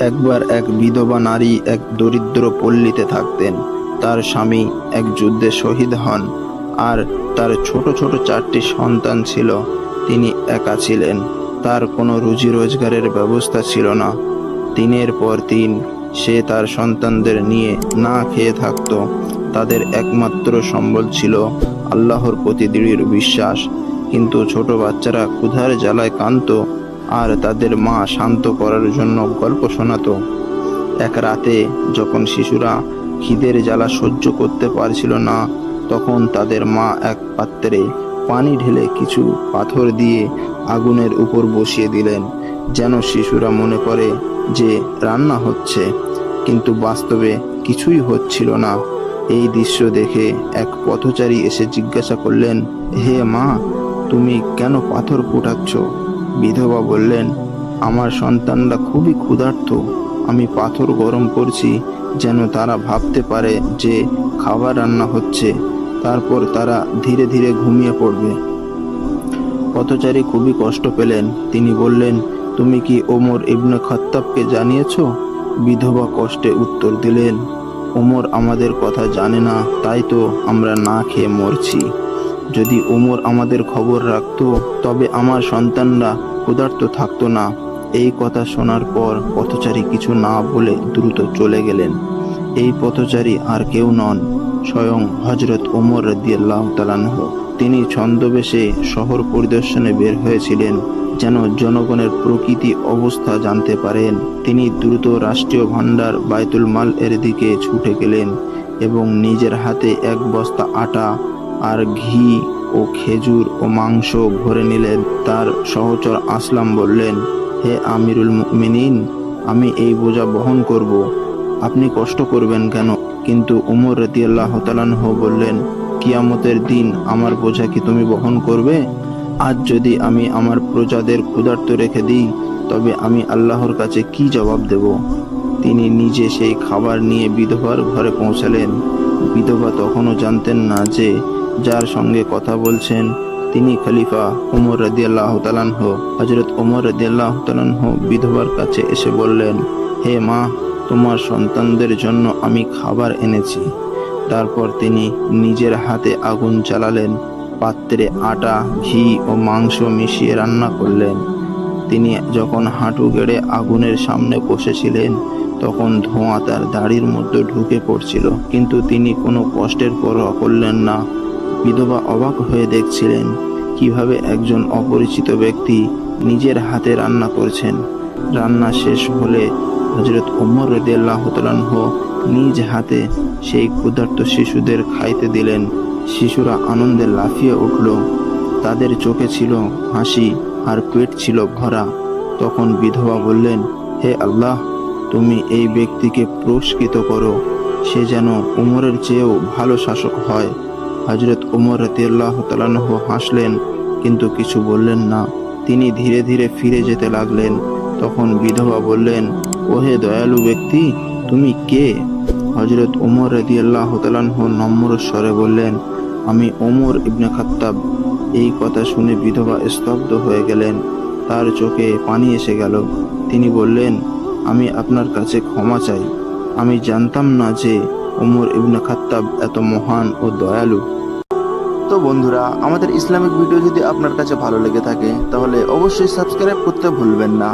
একবার এক বিধবা নারী এক দরিদ্র পল্লীতে থাকতেন। তার স্বামী এক যুদ্ধে শহীদ হন আর তার ছোট ছোট চারটি সন্তান ছিল। তিনি একা ছিলেন। তার কোনো রুজি রোজগারের ব্যবস্থা ছিল না। দিনের পর দিন সে তার সন্তানদের নিয়ে না খেয়ে থাকত। তাদের একমাত্র সম্বল ছিল আল্লাহর প্রতি দৃঢ় বিশ্বাস। কিন্তু ছোট বাচ্চারা ক্ষুধার জ্বালায় কান্ত আর তাদের মা শান্ত করার জন্য গল্প শোনাতো। এক রাতে যখন শিশুরা খিদের জ্বালা সহ্য করতে পারছিল না, তখন তাদের মা এক পাত্রে পানি ঢেলে কিছু পাথর দিয়ে আগুনের উপর বসিয়ে দিলেন, যেন শিশুরা মনে করে যে রান্না হচ্ছে। কিন্তু বাস্তবে কিছুই হচ্ছিল না। এই দৃশ্য দেখে এক পথচারী এসে জিজ্ঞাসা করলেন, হে মা, তুমি কেন পাথর ফুটাচ্ছ? বিধবা বললেন, আমার সন্তানরা খুবই ক্ষুধার্ত। আমি পাথর গরম করছি যেন তারা ভাবতে পারে যে খাবার রান্না হচ্ছে। তারপর তারা ধীরে ধীরে ঘুমিয়ে পড়বে। পথচারী খুবই কষ্ট পেলেন। তিনি বললেন, তুমি কি ওমর ইবনে খত্তাবকে জানিয়েছ? বিধবা কষ্টে উত্তর দিলেন, ওমর আমাদের কথা জানে না, তাই তো আমরা না খেয়ে মরছি। যদি ওমর আমাদের খবর রাখতো, তবে আমার সন্তানরা ক্ষুধার্ত থাকতো না। এই কথা শোনার পর পথচারী কিছু না বলে দ্রুত চলে গেলেন। এই পথচারী আর কেউ নন, স্বয়ং হজরত ওমর রদিয়াল্লাহ তালানহ তিনি ছন্দবেশে শহর পরিদর্শনে বের হয়েছিলেন, যেন জনগণের প্রকৃতি অবস্থা জানতে পারেন। তিনি দ্রুত রাষ্ট্রীয় ভাণ্ডার বায়তুল মাল এর দিকে ছুটে গেলেন এবং নিজের হাতে এক বস্তা আটা আর ঘি ও খেজুর ও মাংস ভরে নিলেন তার সহচর আসলাম বললেন, হে আমিরুল মুমিনিন, আমি এই বোঝা বহন করব। আপনি কষ্ট করবেন কেন? কিন্তু উমর রদিয়াল্লাহ তালানহ বললেন, কিয়ামতের দিন আমার বোঝা কি তুমি বহন করবে? আজ যদি আমি আমার প্রজাদের ক্ষুধার্ত রেখে দিই, তবে আমি আল্লাহর কাছে কি জবাব দেব? তিনি নিজে সেই খাবার নিয়ে বিধবার ঘরে পৌঁছালেন। বিধবা তখনও জানতেন না যে যার সঙ্গে কথা বলছেন তিনি খলিফা ওমর রদিয়াল্লাহ তালানহ হজরত ওমর রদিয়াল্লাহ তালানহ বিধবার কাছে এসে বললেন, হে মা, তোমার সন্তানদের জন্য আমি খাবার এনেছি। তারপর তিনি নিজের হাতে আগুন জ্বালালেন, পাত্রে আটা, ঘি ও মাংস মিশিয়ে রান্না করলেন। তিনি যখন হাঁটু গেড়ে আগুনের সামনে বসেছিলেন, তখন ধোঁয়া তার দাড়ির মধ্যে ঢুকে পড়ছিল, কিন্তু তিনি কোনো কষ্টের পরোয়া করলেন না। বিধবা অবাক হয়ে দেখছিলেন কীভাবে একজন অপরিচিত ব্যক্তি নিজের হাতে রান্না করছেন। রান্না শেষ হলে হজরত ওমর রদিয়াল্লাহ তালাহ নিজ হাতে সেই ক্ষুধার্ত শিশুদের খাইতে দিলেন। শিশুরা আনন্দে লাফিয়ে উঠল। তাদের চোখে ছিল হাসি আর পেট ছিল ভরা। তখন বিধবা বললেন, হে আল্লাহ, তুমি এই ব্যক্তিকে পুরস্কৃত করো। সে যেন উমরের চেয়েও ভালো শাসক হয়। হজরত উমর রতিয়াল্লাহ তালানহ হাসলেন, কিন্তু কিছু বললেন না। তিনি ধীরে ধীরে ফিরে যেতে লাগলেন। তখন বিধবা বললেন, ওহে দয়ালু ব্যক্তি, তুমি কে? হজরত উমর রদিয়াল্লাহ তালানহ নম্র স্বরে বললেন, আমি ওমর ইবনে খাত্তাব। এই কথা শুনে বিধবা স্তব্ধ হয়ে গেলেন। তার চোখে পানি এসে গেল। তিনি বললেন, আমি আপনার কাছে ক্ষমা চাই। আমি জানতাম না যে ওমর ইবনে খাত্তাব এত মহান ও দয়ালু। তো বন্ধুরা, আমাদের ইসলামিক ভিডিও যদি আপনার কাছে ভালো লেগে থাকে, তাহলে অবশ্যই সাবস্ক্রাইব করতে ভুলবেন না।